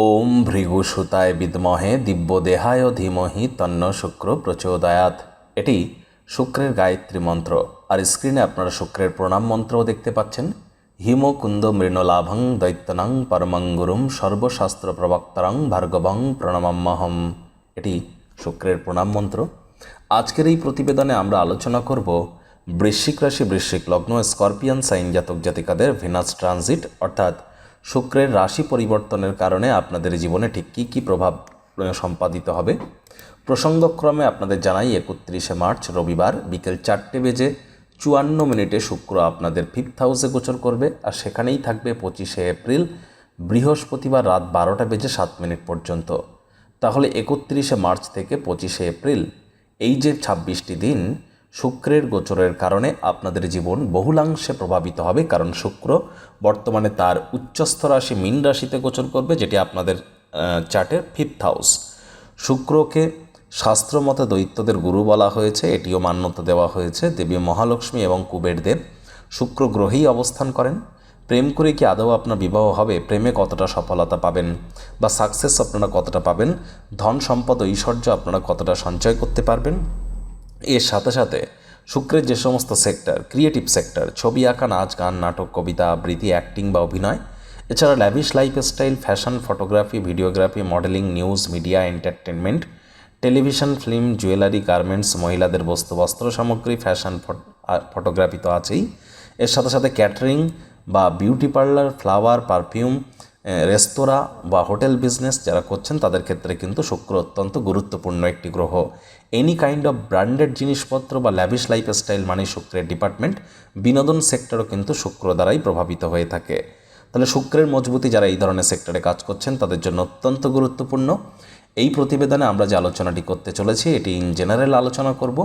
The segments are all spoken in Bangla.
ওম ভৃগুসুতায় বিদ্মহে দিব্যদেহায় ধীমহি তন্ন শুক্র প্রচোদয়াত এটি শুক্রের গায়ত্রী মন্ত্র। আর স্ক্রিনে আপনারা শুক্রের প্রণাম মন্ত্রও দেখতে পাচ্ছেন। হিমকুন্দ মৃণলাভং দৈত্যনাং পরমঙ্গুরুম সর্বশাস্ত্র প্রবক্তরং ভার্গবং প্রণমাম্যহম এটি শুক্রের প্রণাম মন্ত্র। আজকের এই প্রতিবেদনে আমরা আলোচনা করব বৃশ্চিক রাশি, বৃশ্চিক লগ্ন, স্করপিয়ান, সাইন জাতক জাতিকাদের ভিনাস ট্রানজিট, অর্থাৎ শুক্রের রাশি পরিবর্তনের কারণে আপনাদের জীবনে ঠিক কী কী প্রভাব সম্পাদিত হবে? প্রসঙ্গক্রমে আপনাদের জানাই, একত্রিশে মার্চ, রবিবার বিকেল চারটে বেজে চুয়ান্ন মিনিটে শুক্র আপনাদের ফিফথ হাউসে গোচর করবে। আর সেখানেই থাকবে পঁচিশে এপ্রিল, বৃহস্পতিবার রাত বারোটা বেজে সাত মিনিট পর্যন্ত। তাহলে একত্রিশে মার্চ থেকে পঁচিশে এপ্রিল, এই যে ছাব্বিশটি দিন শুক্রের গোচরের কারণে আপনাদের জীবন বহুলাংশে প্রভাবিত হবে, কারণ শুক্র বর্তমানে তার উচ্চস্থ রাশি মীন রাশিতে গোচর করবে, যেটি আপনাদের চার্টের ফিফথ হাউস শুক্রকে শাস্ত্রমতে দৈত্যদের গুরু বলা হয়েছে, এটিও মান্যতা দেওয়া হয়েছে। দেবী মহালক্ষ্মী এবং কুবেরদেব শুক্র গ্রহেই অবস্থান করেন। প্রেম করে কি আদৌ আপনার বিবাহ হবে? প্রেমে কতটা সফলতা পাবেন বা সাকসেস আপনারা কতটা পাবেন? ধন সম্পদ, ঐশ্বর্য আপনারা কতটা সঞ্চয় করতে পারবেন? এর সাথে সাথে শুক্রের যে সমস্ত সেক্টর ক্রিয়েটিভ সেক্টর ছবি আঁকা, নাচ, গান, নাটক, কবিতা, আবৃত্তি অ্যাক্টিং বা অভিনয়, এছাড়া lavish lifestyle fashion photography videography modelling news media entertainment television film jewellery garments মহিলাদের বস্তু, বস্ত্র সামগ্রী ফ্যাশন ফটোগ্রাফি তো আছেই। এর সাথে সাথে ক্যাটারিং বা বিউটি পার্লার ফ্লাওয়ার পারফিউম রেস্তোরাঁ বা হোটেল বিজনেস যারা করছেন তাদের ক্ষেত্রে কিন্তু শুক্র অত্যন্ত গুরুত্বপূর্ণ একটি গ্রহ। এনি কাইন্ড অফ ব্র্যান্ডেড জিনিসপত্র বা ল্যাভিশ লাইফস্টাইল মানে শুক্রের ডিপার্টমেন্ট বিনোদন সেক্টরও কিন্তু শুক্র দ্বারাই প্রভাবিত হয়ে থাকে। তাহলে শুক্রের মজবুতি যারা এই ধরনের সেক্টরে কাজ করছেন, তাদের জন্য অত্যন্ত গুরুত্বপূর্ণ। এই প্রতিবেদনে আমরা যে আলোচনাটি করতে চলেছি, এটি ইন জেনারেল আলোচনা করব।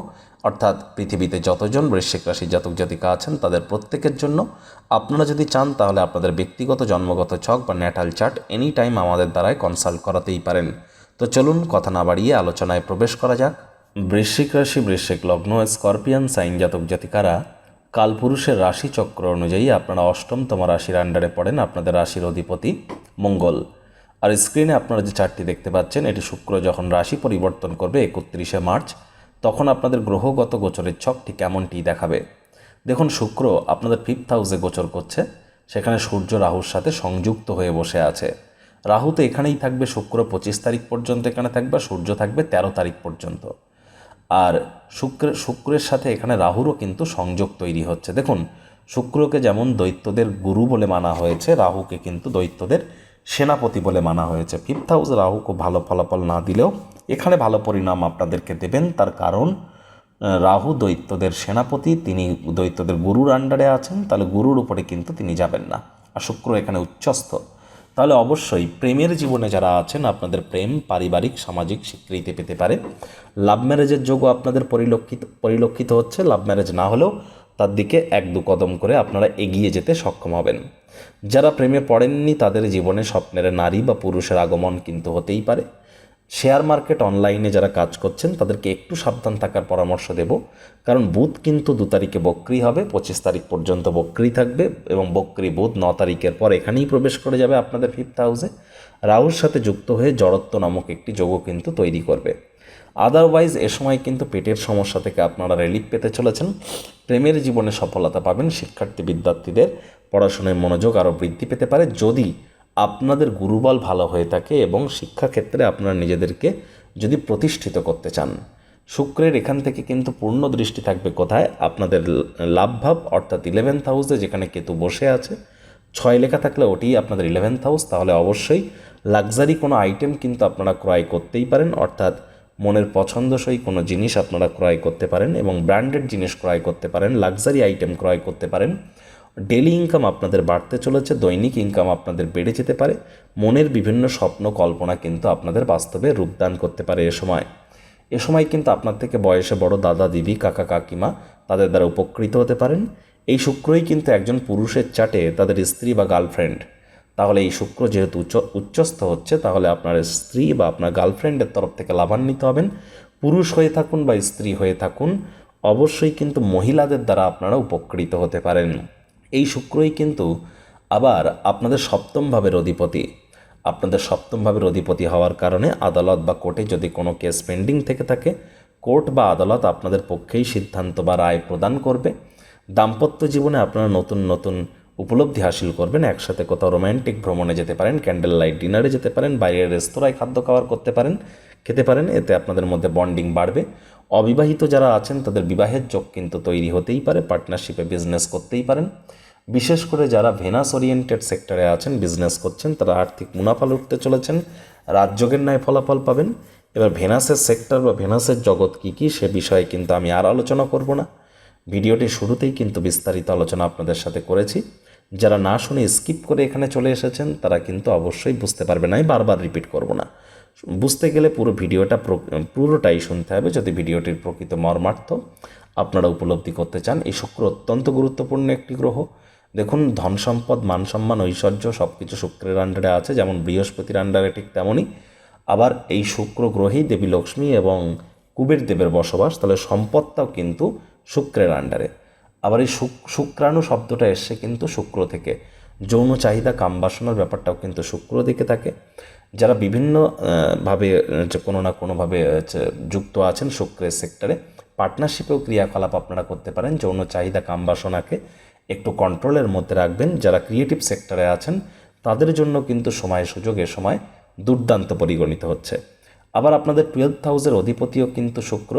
অর্থাৎ পৃথিবীতে যতজন বৃশ্চিক রাশির জাতক জাতিকা আছেন, তাদের প্রত্যেকের জন্য। আপনারা যদি চান, তাহলে আপনাদের ব্যক্তিগত জন্মগত ছক বা ন্যাটাল চার্ট এনি টাইম আমাদের দ্বারাই কনসাল্ট করাতেই পারেন। তো চলুন, কথা না বাড়িয়ে আলোচনায় প্রবেশ করা যাক। বৃশ্চিক রাশি, বৃশ্চিক লগ্ন, স্করপিয়ান সাইন জাতক জাতিকারা, কালপুরুষের রাশি চক্র অনুযায়ী আপনারা অষ্টমতম রাশির আন্ডারে পড়েন, আপনাদের রাশির অধিপতি মঙ্গল। আর স্ক্রিনে আপনারা যে চারটি দেখতে পাচ্ছেন, এটি শুক্র যখন রাশি পরিবর্তন করবে একত্রিশে মার্চ, তখন আপনাদের গ্রহগত গোচরের ছকটি কেমনটি দেখাবে? দেখুন, শুক্র আপনাদের ফিফথ হাউসে গোচর করছে, সেখানে সূর্য রাহুর সাথে সংযুক্ত হয়ে বসে আছে। রাহু তো এখানেই থাকবে শুক্র পঁচিশ তারিখ পর্যন্ত, এখানে থাকবে, সূর্য থাকবে তেরো তারিখ পর্যন্ত। আর শুক্র, শুক্রের সাথে এখানে রাহুরও কিন্তু সংযোগ তৈরি হচ্ছে। দেখুন, শুক্রকে যেমন দৈত্যদের গুরু বলে মানা হয়েছে, রাহুকে কিন্তু দৈত্যদের সেনাপতি বলে মানা হয়েছে। ফিফথ হাউস রাহু খুব ভালো ফলাফল না দিলেও এখানে ভালো পরিণাম আপনাদেরকে দেবেন। তার কারণ রাহু দৈত্যদের সেনাপতি, তিনি দৈত্যদের গুরুর আন্ডারে আছেন, তাহলে গুরুর উপরে কিন্তু তিনি যাবেন না। আর শুক্র এখানে উচ্চস্থ। তাহলে অবশ্যই প্রেমের জীবনে যারা আছেন, আপনাদের প্রেম পারিবারিক, সামাজিক স্বীকৃতি পেতে পারে। লাভ ম্যারেজের যোগও আপনাদের পরিলক্ষিত পরিলক্ষিত হচ্ছে। লাভ ম্যারেজ না হলেও তার দিকে এক দু কদম করে আপনারা এগিয়ে যেতে সক্ষম হবেন। যারা প্রেমে পড়েননি, তাদের জীবনে স্বপ্নের নারী বা পুরুষের আগমন কিন্তু হতেই পারে। শেয়ার মার্কেট অনলাইনে যারা কাজ করছেন, তাদেরকে একটু সাবধান থাকার পরামর্শ দেব। কারণ বুধ কিন্তু দু তারিখে বক্রি হবে, পঁচিশ তারিখ পর্যন্ত বক্রি থাকবে এবং বক্রি বুধ ন তারিখের পর এখানেই প্রবেশ করে যাবে আপনাদের ফিফথ হাউসে রাহুর সাথে যুক্ত হয়ে জড়ত্ব নামক একটি যোগ কিন্তু তৈরি করবে। আদারওয়াইজ এ সময় কিন্তু পেটের সমস্যা থেকে আপনারা রিলিফ পেতে চলেছেন। প্রেমের জীবনে সফলতা পাবেন শিক্ষার্থী বিদ্যার্থীদের পড়াশোনায় মনোযোগ আরও বৃদ্ধি পেতে পারে। যদি আপনাদের গুরুবল ভালো হয়ে থাকে এবং শিক্ষাক্ষেত্রে আপনারা নিজেদেরকে যদি প্রতিষ্ঠিত করতে চান, শুক্রের এখান থেকে কিন্তু পূর্ণ দৃষ্টি থাকবে কোথায়? আপনাদের লাভভাব, অর্থাৎ ইলেভেন্থ হাউসে যেখানে কেতু বসে আছে, ছয় লেখা থাকলে ওটি আপনাদের ইলেভেন্থ হাউস তাহলে অবশ্যই লাক্সারি কোনো আইটেম কিন্তু আপনারা ক্রয় করতেই পারেন, অর্থাৎ মনের পছন্দসই কোনো জিনিস আপনারা ক্রয় করতে পারেন এবং ব্র্যান্ডেড জিনিস ক্রয় করতে পারেন লাক্সারি আইটেম ক্রয় করতে পারেন। ডেলি ইনকাম আপনাদের বাড়তে চলেছে, দৈনিক ইনকাম আপনাদের বেড়ে যেতে পারে, মনের বিভিন্ন স্বপ্ন, কল্পনা কিন্তু আপনাদের বাস্তবে রূপদান করতে পারে এ সময়। এ সময় কিন্তু আপনার থেকে বয়সে বড় দাদা, দিদি, কাকা, কাকিমা তাদের দ্বারা উপকৃত হতে পারেন। এই শুক্রই কিন্তু একজন পুরুষের চাটে তাদের স্ত্রী বা গার্লফ্রেন্ড তাহলে এই শুক্র যেহেতু উচ্চ, উচ্চস্থ হচ্ছে, তাহলে আপনার স্ত্রী বা আপনার গার্লফ্রেন্ডের তরফ থেকে লাভান্বিত হবেন। পুরুষ হয়ে থাকুন বা স্ত্রী হয়ে থাকুন, অবশ্যই কিন্তু মহিলাদের দ্বারা আপনারা উপকৃত হতে পারেন। এই শুক্রই কিন্তু আবার আপনাদের সপ্তম ভাবের অধিপতি। আপনাদের সপ্তম ভাবের অধিপতি হওয়ার কারণে আদালত বা কোর্টে যদি কোনো কেস পেন্ডিং থেকে থাকে, কোর্ট বা আদালত আপনাদের পক্ষেই সিদ্ধান্ত বা রায় প্রদান করবে। দাম্পত্য জীবনে আপনারা নতুন নতুন উপলব্ধি হাসিল করবেন, একসাথে কোথাও রোম্যান্টিক ভ্রমণে যেতে পারেন ক্যান্ডেল লাইট ডিনারে যেতে পারেন, বাইরের রেস্তোরাঁয় খাদ্য খাবার করতে পারেন, খেতে পারেন, এতে আপনাদের মধ্যে বন্ডিং বাড়বে। অবিবাহিত যারা আছেন, তাদের বিবাহের যোগ কিন্তু তৈরি হতেই পারে পার্টনারশিপে বিজনেস করতেই পারেন। বিশেষ করে যারা ভেনাস ওরিয়েন্টেড সেক্টরে আছেন বিজনেস করছেন, তারা আর্থিক মুনাফা লুটতে চলেছেন, রাজযোগের ন্যায় ফলাফল পাবেন। এবার ভেনাসের সেক্টর বা ভেনাসের জগৎ কী কী, সে বিষয়ে কিন্তু আমি আর আলোচনা করব না। ভিডিওটি শুরুতেই কিন্তু বিস্তারিত আলোচনা আপনাদের সাথে করেছি। যারা না শুনে স্কিপ করে এখানে চলে এসেছেন, তারা কিন্তু অবশ্যই বুঝতে পারবে না, আমি বারবার রিপিট করব না। বুঝতে গেলে পুরো ভিডিওটা প্র- পুরোটাই শুনতে হবে যদি ভিডিওটির প্রকৃত মর্মার্থ আপনারা উপলব্ধি করতে চান। এই শুক্র অত্যন্ত গুরুত্বপূর্ণ একটি গ্রহ। দেখুন, ধন সম্পদ, মান সম্মান, ঐশ্বর্য সব কিছু শুক্রের আন্ডারে আছে, যেমন বৃহস্পতির আন্ডারে ঠিক তেমনই। আবার এই শুক্র গ্রহেই দেবী লক্ষ্মী এবং কুবের দেবের বসবাস, তাহলে সম্পদটাও কিন্তু শুক্রের আন্ডারে আবার এই শুক শুক্রাণু শব্দটা এসছে কিন্তু শুক্র থেকে। যৌন চাহিদা কামবাসনার ব্যাপারটাও কিন্তু শুক্র দিকে থাকে। যারা বিভিন্ন ভাবে আহ, যে কোনো না কোনোভাবে যুক্ত আছেন শুক্রের সেক্টরে পার্টনারশিপেও ক্রিয়াকলাপ আপনারা করতে পারেন। যৌন চাহিদা কামবাসনাকে একটু কন্ট্রোলের মধ্যে রাখবেন। যারা ক্রিয়েটিভ সেক্টরে আছেন তাদের জন্য কিন্তু সময় সুযোগ এ সময় দুর্দান্ত পরিগণিত হচ্ছে। আবার আপনাদের টুয়েলভ হাউসের অধিপতিও কিন্তু শুক্র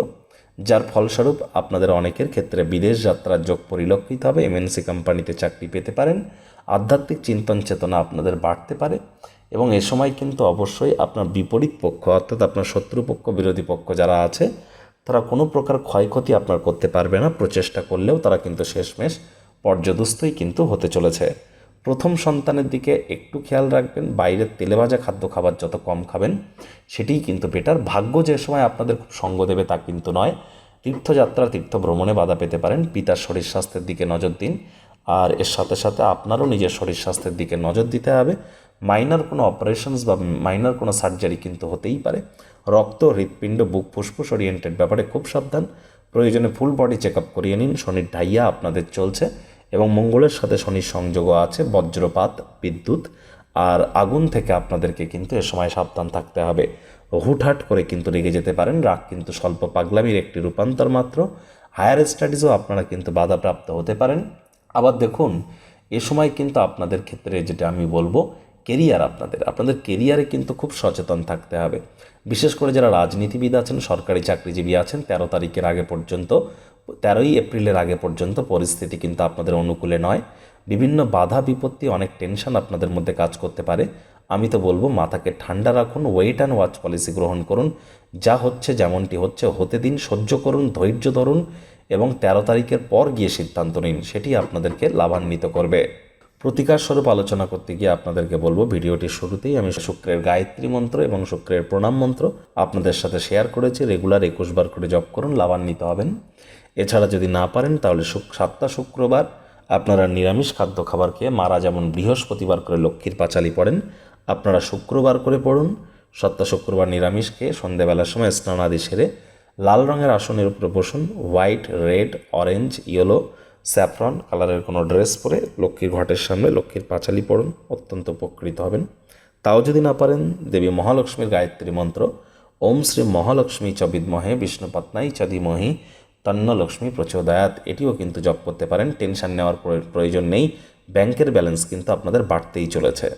যার ফলস্বরূপ আপনাদের অনেকের ক্ষেত্রে বিদেশ যাত্রার যোগ পরিলক্ষিত হবে। এমএনসি কোম্পানিতে চাকরি পেতে পারেন। আধ্যাত্মিক চিন্তন চেতনা আপনাদের বাড়তে পারে এবং এ সময় কিন্তু অবশ্যই আপনার বিপরীত পক্ষ, অর্থাৎ আপনার শত্রুপক্ষ, বিরোধী পক্ষ যারা আছে, তারা কোনো প্রকার ক্ষয়ক্ষতি আপনার করতে পারবে না। প্রচেষ্টা করলেও তারা কিন্তু শেষমেশ পর্যদস্তই কিন্তু হতে চলেছে। প্রথম সন্তানের দিকে একটু খেয়াল রাখবেন। বাইরের তেলেভাজা খাদ্য খাবার যত কম খাবেন, সেটিই কিন্তু বেটার। ভাগ্য যে সময় আপনাদের খুব সঙ্গ দেবে তা কিন্তু নয়। তীর্থযাত্রা তীর্থ ভ্রমণে বাধা পেতে পারেন। পিতার শরীর স্বাস্থ্যের দিকে নজর দিন। আর এর সাথে সাথে আপনারও নিজের শরীর স্বাস্থ্যের দিকে নজর দিতে হবে। মাইনার কোনো অপারেশনস বা মাইনার কোনো সার্জারি কিন্তু হতেই পারে। রক্ত, হৃৎপিণ্ড, বুক ফুসফুস ওরিয়েন্টেড ব্যাপারে খুব সাবধান। প্রয়োজনে ফুল বডি চেক আপ করিয়ে নিন। শনির ঢাইয়া আপনাদের চলছে এবং মঙ্গলের সাথে শনির সংযোগও আছে, বজ্রপাত, বিদ্যুৎ। আর আগুন থেকে আপনাদেরকে কিন্তু এ সময় সাবধান থাকতে হবে। হুটহাট করে কিন্তু রেগে যেতে পারেন। রাগ কিন্তু স্বল্প পাগলামির একটি রূপান্তর মাত্র। হায়ার স্টাডিজও আপনারা কিন্তু বাধাপ্রাপ্ত হতে পারেন। আবার দেখুন, এ সময় কিন্তু আপনাদের ক্ষেত্রে যেটা আমি বলব কেরিয়ার আপনাদের। আপনাদের কেরিয়ারে কিন্তু খুব সচেতন থাকতে হবে। বিশেষ করে যারা রাজনীতিবিদ আছেন, সরকারি চাকরিজীবী আছেন, তেরো তারিখের আগে পর্যন্ত, তেরোই এপ্রিলের আগে পর্যন্ত পরিস্থিতি কিন্তু আপনাদের অনুকূলে নয়। বিভিন্ন বাধা বিপত্তি, অনেক টেনশন আপনাদের মধ্যে কাজ করতে পারে। আমি তো বলব, মাথাকে ঠান্ডা রাখুন ওয়েট অ্যান্ড ওয়াচ পলিসি গ্রহণ করুন। যা হচ্ছে যেমনটি হচ্ছে, হতে দিন সহ্য করুন, ধৈর্য ধরুন এবং তেরো তারিখের পর গিয়ে সিদ্ধান্ত নিন, সেটি আপনাদেরকে লাভান্বিত করবে। প্রতিকার স্বরূপ আলোচনা করতে গিয়ে আপনাদেরকে বলব ভিডিওটির শুরুতেই আমি শুক্রের গায়ত্রী মন্ত্র এবং শুক্রের প্রণাম মন্ত্র আপনাদের সাথে শেয়ার করেছি। রেগুলার একুশ বার করে জপ করুন, লাভান্বিত হবেন। এছাড়া যদি না পারেন, তাহলে সাতটা শুক্রবার আপনারা নিরামিষ খাদ্য খাবার খেয়ে মারা যেমন বৃহস্পতিবার করে লক্ষ্মীর পাঁচালি পড়েন, আপনারা শুক্রবার করে পড়ুন। সপ্তাহ শুক্রবার নিরামিষ খেয়ে সন্ধেবেলার সময় স্নানাদি সেরে লাল রঙের আসনের উপরে বসুন। White red orange yellow saffron কালারের কোনো ড্রেস পরে লক্ষ্মীর ঘটের সামনে লক্ষ্মীর পাঁচালি পড়ুন। অত্যন্ত উপকৃত হবেন। তাও যদি না পারেন, দেবী মহালক্ষ্মীর গায়ত্রী মন্ত্র, ওম শ্রী মহালক্ষ্মী চ বিদ্মহে বিষ্ণুপত্নাই চ ধীমহি তন্ন লক্ষ্মী প্রচোদয়াত। এটিও কিন্তু জপ করতে পারেন। টেনশন নেওয়ার প্রয়োজন নেই। ব্যাংকের ব্যালেন্স কিন্তু আপনাদের বাড়তেই চলেছে।